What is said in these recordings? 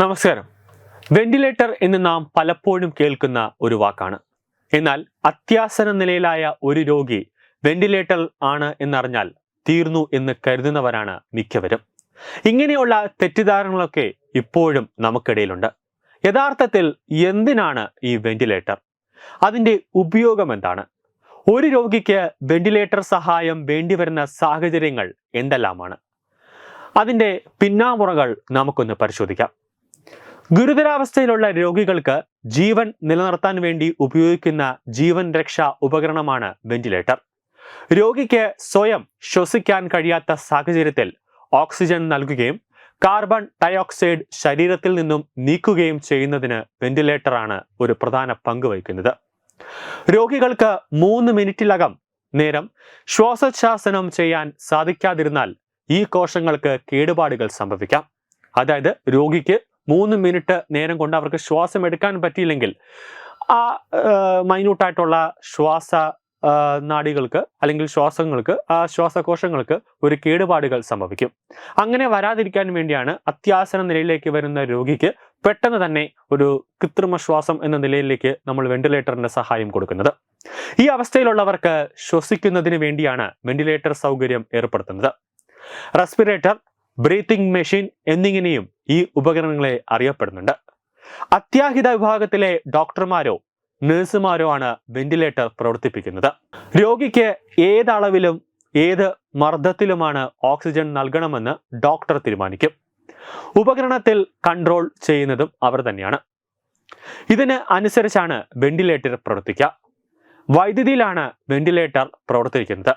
നമസ്കാരം. വെന്റിലേറ്റർ എന്ന് നാം പലപ്പോഴും കേൾക്കുന്ന ഒരു വാക്കാണ്. എന്നാൽ അത്യാസന നിലയിലായ ഒരു രോഗി വെന്റിലേറ്റർ ആണ് എന്നറിഞ്ഞാൽ തീർന്നു എന്ന് കരുതുന്നവരാണ് മിക്കവരും. ഇങ്ങനെയുള്ള തെറ്റിദ്ധാരണകളൊക്കെ ഇപ്പോഴും നമുക്കിടയിലുണ്ട്. യഥാർത്ഥത്തിൽ എന്തിനാണ് ഈ വെന്റിലേറ്റർ? അതിന്റെ ഉപയോഗം എന്താണ്? ഒരു രോഗിക്ക് വെന്റിലേറ്റർ സഹായം വേണ്ടിവരുന്ന സാഹചര്യങ്ങൾ എന്തെല്ലാമാണ്? അതിന്റെ പിന്നാമുറകൾ നമുക്കൊന്ന് പരിശോധിക്കാം. ഗുരുതരാവസ്ഥയിലുള്ള രോഗികൾക്ക് ജീവൻ നിലനിർത്താൻ വേണ്ടി ഉപയോഗിക്കുന്ന ജീവൻ രക്ഷാ ഉപകരണമാണ് വെന്റിലേറ്റർ. രോഗിക്ക് സ്വയം ശ്വസിക്കാൻ കഴിയാത്ത സാഹചര്യത്തിൽ ഓക്സിജൻ നൽകുകയും കാർബൺ ഡയോക്സൈഡ് ശരീരത്തിൽ നിന്നും നീക്കുകയും ചെയ്യുന്നതിന് വെന്റിലേറ്ററാണ് ഒരു പ്രധാന പങ്ക് വഹിക്കുന്നത്. രോഗികൾക്ക് മൂന്ന് മിനിറ്റിലകം നേരം ശ്വാസോച്ഛാസനം ചെയ്യാൻ സാധിക്കാതിരുന്നാൽ ഈ കോശങ്ങൾക്ക് കേടുപാടുകൾ സംഭവിക്കാം. അതായത് രോഗിക്ക് മൂന്ന് മിനിറ്റ് നേരം കൊണ്ട് അവർക്ക് ശ്വാസം എടുക്കാൻ പറ്റിയില്ലെങ്കിൽ ആ മൈന്യൂട്ടായിട്ടുള്ള ശ്വാസ നാടികൾക്ക് അല്ലെങ്കിൽ ശ്വാസങ്ങൾക്ക് ആ ശ്വാസകോശങ്ങൾക്ക് ഒരു കേടുപാടുകൾ സംഭവിക്കും. അങ്ങനെ വരാതിരിക്കാൻ വേണ്ടിയാണ് അത്യാസന നിലയിലേക്ക് വരുന്ന രോഗിക്ക് പെട്ടെന്ന് തന്നെ ഒരു കൃത്രിമ ശ്വാസം എന്ന നിലയിലേക്ക് നമ്മൾ വെന്റിലേറ്ററിന്റെ സഹായം കൊടുക്കുന്നത്. ഈ അവസ്ഥയിലുള്ളവർക്ക് ശ്വസിക്കുന്നതിന് വേണ്ടിയാണ് വെന്റിലേറ്റർ സൗകര്യം ഏർപ്പെടുത്തുന്നത്. റെസ്പിറേറ്റർ ബ്രീത്തിങ് മെഷീൻ എന്നിങ്ങനെയും ഈ ഉപകരണങ്ങളെ അറിയപ്പെടുന്നുണ്ട്. അത്യാഹിത വിഭാഗത്തിലെ ഡോക്ടർമാരോ നഴ്സുമാരോ ആണ് വെന്റിലേറ്റർ പ്രവർത്തിപ്പിക്കുന്നത്. രോഗിക്ക് ഏതളവിലും ഏത് മർദ്ദത്തിലുമാണ് ഓക്സിജൻ നൽകണമെന്ന് ഡോക്ടർ തീരുമാനിക്കും. ഉപകരണത്തിൽ കൺട്രോൾ ചെയ്യുന്നതും അവർ തന്നെയാണ്. ഇതിന് അനുസരിച്ചാണ് വെന്റിലേറ്റർ പ്രവർത്തിക്കുക. വൈദ്യുതിയിലാണ് വെന്റിലേറ്റർ പ്രവർത്തിക്കുന്നത്.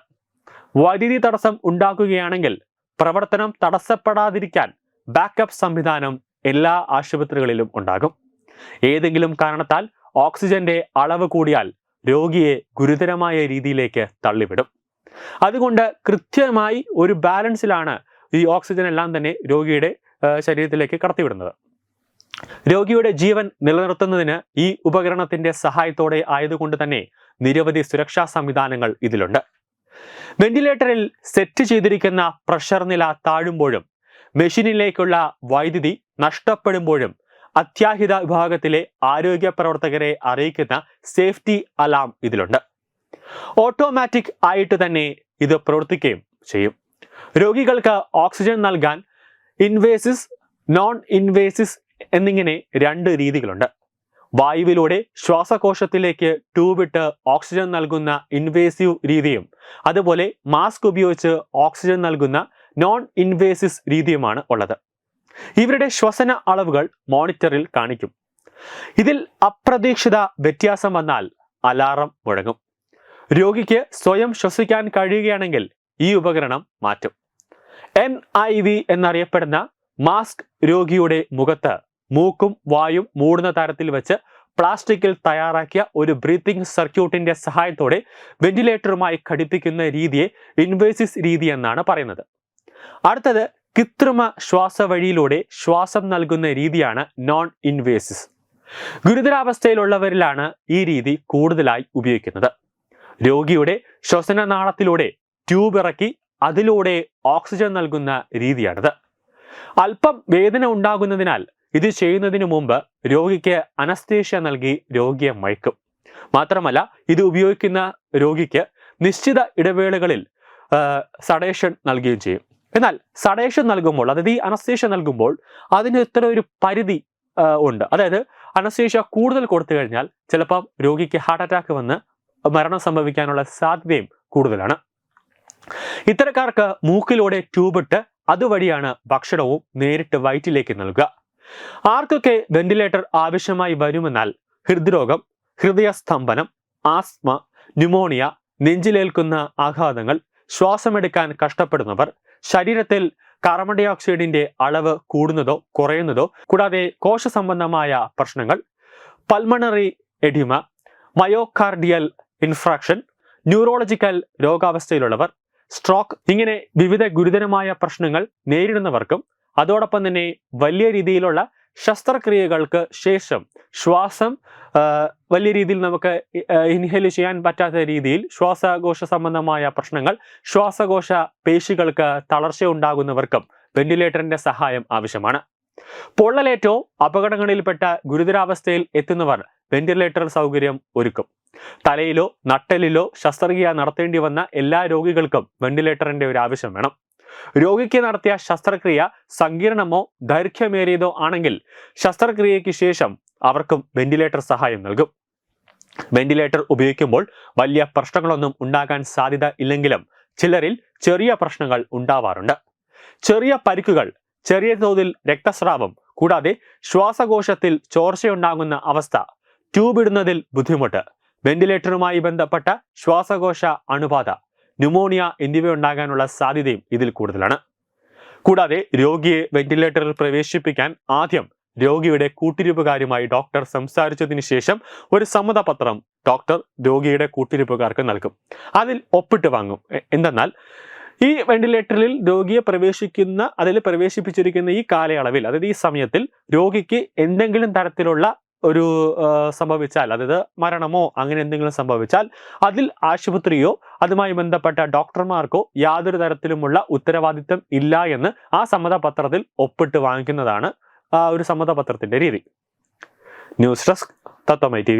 വൈദ്യുതി തടസ്സം ഉണ്ടാക്കുകയാണെങ്കിൽ പ്രവർത്തനം തടസ്സപ്പെടാതിരിക്കാൻ ബാക്കപ്പ് സംവിധാനം എല്ലാ ആശുപത്രികളിലും ഉണ്ടാകും. ഏതെങ്കിലും കാരണത്താൽ ഓക്സിജന്റെ അളവ് കൂടിയാൽ രോഗിയെ ഗുരുതരമായ രീതിയിലേക്ക് തള്ളിവിടും. അതുകൊണ്ട് കൃത്യമായി ഒരു ബാലൻസിലാണ് ഈ ഓക്സിജൻ എല്ലാം തന്നെ രോഗിയുടെ ശരീരത്തിലേക്ക് കടത്തിവിടുന്നത്. രോഗിയുടെ ജീവൻ നിലനിർത്തുന്നതിന് ഈ ഉപകരണത്തിന്റെ സഹായത്തോടെ ആയതുകൊണ്ട് തന്നെ നിരവധി സുരക്ഷാ സംവിധാനങ്ങൾ ഇതിലുണ്ട്. വെന്റിലേറ്ററിൽ സെറ്റ് ചെയ്തിരിക്കുന്ന പ്രഷർ നില താഴുമ്പോഴും മെഷീനിലേക്കുള്ള വൈദ്യുതി നഷ്ടപ്പെടുമ്പോഴും അത്യാഹിത വിഭാഗത്തിലെ ആരോഗ്യ പ്രവർത്തകരെ അറിയിക്കുന്ന സേഫ്റ്റി അലാം ഇതിലുണ്ട്. ഓട്ടോമാറ്റിക് ആയിട്ട് തന്നെ ഇത് പ്രവർത്തിക്കുകയും ചെയ്യും. രോഗികൾക്ക് ഓക്സിജൻ നൽകാൻ ഇൻവേസിസ് നോൺ ഇൻവേസിസ് എന്നിങ്ങനെ രണ്ട് രീതികളുണ്ട്. വായുവിലൂടെ ശ്വാസകോശത്തിലേക്ക് ട്യൂബിട്ട് ഓക്സിജൻ നൽകുന്ന ഇൻവേസീവ് രീതിയും അതുപോലെ മാസ്ക് ഉപയോഗിച്ച് ഓക്സിജൻ നൽകുന്ന നോൺ ഇൻവേസിസ് രീതിയുമാണ് ഉള്ളത്. ഇവരുടെ ശ്വസന അളവുകൾ മോണിറ്ററിൽ കാണിക്കും. ഇതിൽ അപ്രതീക്ഷിത വ്യത്യാസം വന്നാൽ അലാറം മുഴങ്ങും. രോഗിക്ക് സ്വയം ശ്വസിക്കാൻ കഴിയുകയാണെങ്കിൽ ഈ ഉപകരണം മാറ്റും. എൻ ഐ വി എന്നറിയപ്പെടുന്ന മാസ്ക് രോഗിയുടെ മുഖത്ത് മൂക്കും വായും മൂടുന്ന തരത്തിൽ വെച്ച് പ്ലാസ്റ്റിക്കിൽ തയ്യാറാക്കിയ ഒരു ബ്രീത്തിങ് സർക്യൂട്ടിന്റെ സഹായത്തോടെ വെന്റിലേറ്ററുമായി ഘടിപ്പിക്കുന്ന രീതിയെ ഇൻവേസിസ് രീതി എന്നാണ് പറയുന്നത്. അടുത്തത് കൃത്രിമ ശ്വാസവഴിയിലൂടെ ശ്വാസം നൽകുന്ന രീതിയാണ് നോൺ ഇൻവേസിസ്. ഗുരുതരാവസ്ഥയിലുള്ളവരിലാണ് ഈ രീതി കൂടുതലായി ഉപയോഗിക്കുന്നത്. രോഗിയുടെ ശ്വസനനാളത്തിലൂടെ ട്യൂബ് ഇറക്കി അതിലൂടെ ഓക്സിജൻ നൽകുന്ന രീതിയാണിത്. അല്പം വേദന ഉണ്ടാകുന്നതിനാൽ ഇത് ചെയ്യുന്നതിന് മുമ്പ് രോഗിക്ക് അനസ്തേഷ്യ നൽകി രോഗിയെ മയക്കും. മാത്രമല്ല ഇത് ഉപയോഗിക്കുന്ന രോഗിക്ക് നിശ്ചിത ഇടവേളകളിൽ സഡേഷൻ നൽകുകയും ചെയ്യും. എന്നാൽ സഡേഷൻ നൽകുമ്പോൾ അതായത് ഈ അനസ്തേഷ്യ നൽകുമ്പോൾ അതിന് ഇത്ര ഒരു പരിധി ഉണ്ട്. അതായത് അനസ്തേഷ്യ കൂടുതൽ കൊടുത്തു കഴിഞ്ഞാൽ ചിലപ്പം രോഗിക്ക് ഹാർട്ട് അറ്റാക്ക് വന്ന് മരണം സംഭവിക്കാനുള്ള സാധ്യതയും കൂടുതലാണ്. ഇത്തരക്കാർക്ക് മൂക്കിലൂടെ ട്യൂബിട്ട് അതുവഴിയാണ് ഭക്ഷണവും നേരിട്ട് വയറ്റിലേക്ക് നൽകുക. ആർക്കൊക്കെ വെന്റിലേറ്റർ ആവശ്യമായി വരുമെന്നാൽ ഹൃദ്രോഗം ഹൃദയസ്തംഭനം ആസ്മ ന്യൂമോണിയ നെഞ്ചിലേൽക്കുന്ന ആഘാതങ്ങൾ ശ്വാസമെടുക്കാൻ കഷ്ടപ്പെടുന്നവർ ശരീരത്തിൽ കാർബൺ ഡൈ ഓക്സൈഡിന്റെ അളവ് കൂടുന്നതോ കുറയുന്നതോ കൂടാതെ കോശ സംബന്ധമായ പ്രശ്നങ്ങൾ pulmonary oedema myocardial infarction neurological രോഗാവസ്ഥയിലുള്ളവർ stroke ഇങ്ങനെ വിവിധ ഗുരുതരമായ പ്രശ്നങ്ങൾ നേരിടുന്നവർക്കും അതോടൊപ്പം തന്നെ വലിയ രീതിയിലുള്ള ശസ്ത്രക്രിയകൾക്ക് ശേഷം ശ്വാസം വലിയ രീതിയിൽ നമുക്ക് ഇൻഹേൽ ചെയ്യാൻ പറ്റാത്ത രീതിയിൽ ശ്വാസകോശ സംബന്ധമായ പ്രശ്നങ്ങൾ ശ്വാസകോശ പേശികൾക്ക് തളർച്ച ഉണ്ടാകുന്നവർക്കും വെന്റിലേറ്ററിന്റെ സഹായം ആവശ്യമാണ്. പൊള്ളലേറ്റോ അപകടങ്ങളിൽപ്പെട്ട ഗുരുതരാവസ്ഥയിൽ എത്തുന്നവർ വെന്റിലേറ്റർ സൗകര്യം ഒരുക്കും. തലയിലോ നട്ടലിലോ ശസ്ത്രക്രിയ നടത്തേണ്ടി വന്ന എല്ലാ രോഗികൾക്കും വെന്റിലേറ്ററിന്റെ ഒരു ആവശ്യം വേണം. രോഗിക്ക് നടത്തിയ ശസ്ത്രക്രിയ സങ്കീർണമോ ദൈർഘ്യമേറിയതോ ആണെങ്കിൽ ശസ്ത്രക്രിയയ്ക്ക് ശേഷം അവർക്കും വെന്റിലേറ്റർ സഹായം നൽകും. വെന്റിലേറ്റർ ഉപയോഗിക്കുമ്പോൾ വലിയ പ്രശ്നങ്ങളൊന്നും ഉണ്ടാകാൻ സാധ്യത ഇല്ലെങ്കിലും ചിലരിൽ ചെറിയ പ്രശ്നങ്ങൾ ഉണ്ടാവാറുണ്ട്. ചെറിയ പരിക്കുകൾ ചെറിയ തോതിൽ രക്തസ്രാവം കൂടാതെ ശ്വാസകോശത്തിൽ ചോർച്ചയുണ്ടാകുന്ന അവസ്ഥ ട്യൂബ് ഇടുന്നതിൽ ബുദ്ധിമുട്ട് വെന്റിലേറ്ററുമായി ബന്ധപ്പെട്ട ശ്വാസകോശ അണുബാധ ന്യൂമോണിയ എന്നിവ ഉണ്ടാകാനുള്ള സാധ്യതയും ഇതിൽ കൂടുതലാണ്. കൂടാതെ രോഗിയെ വെന്റിലേറ്ററിൽ പ്രവേശിപ്പിക്കാൻ ആദ്യം രോഗിയുടെ കൂട്ടിരിപ്പുകാരുമായി ഡോക്ടർ സംസാരിച്ചതിന് ശേഷം ഒരു സമ്മതപത്രം ഡോക്ടർ രോഗിയുടെ കൂട്ടിരിപ്പുകാർക്ക് നൽകും. അതിൽ ഒപ്പിട്ട് വാങ്ങും. എന്തെന്നാൽ ഈ വെന്റിലേറ്ററിൽ രോഗിയെ പ്രവേശിക്കുന്ന അതിൽ പ്രവേശിപ്പിച്ചിരിക്കുന്ന ഈ കാലയളവിൽ അതായത് ഈ സമയത്തിൽ രോഗിക്ക് എന്തെങ്കിലും തരത്തിലുള്ള ഒരു സംഭവിച്ചാൽ അതായത് മരണമോ അങ്ങനെ എന്തെങ്കിലും സംഭവിച്ചാൽ അതിൽ ആശുപത്രിയോ അതുമായി ബന്ധപ്പെട്ട ഡോക്ടർമാർക്കോ യാതൊരു തരത്തിലുമുള്ള ഉത്തരവാദിത്തം ഇല്ല എന്ന് ആ സമ്മതപത്രത്തിൽ ഒപ്പിട്ട് വാങ്ങിക്കുന്നതാണ് ആ ഒരു സമ്മതപത്രത്തിന്റെ രീതി. ന്യൂസ് ഡെസ്ക് തത്വമൈ ടി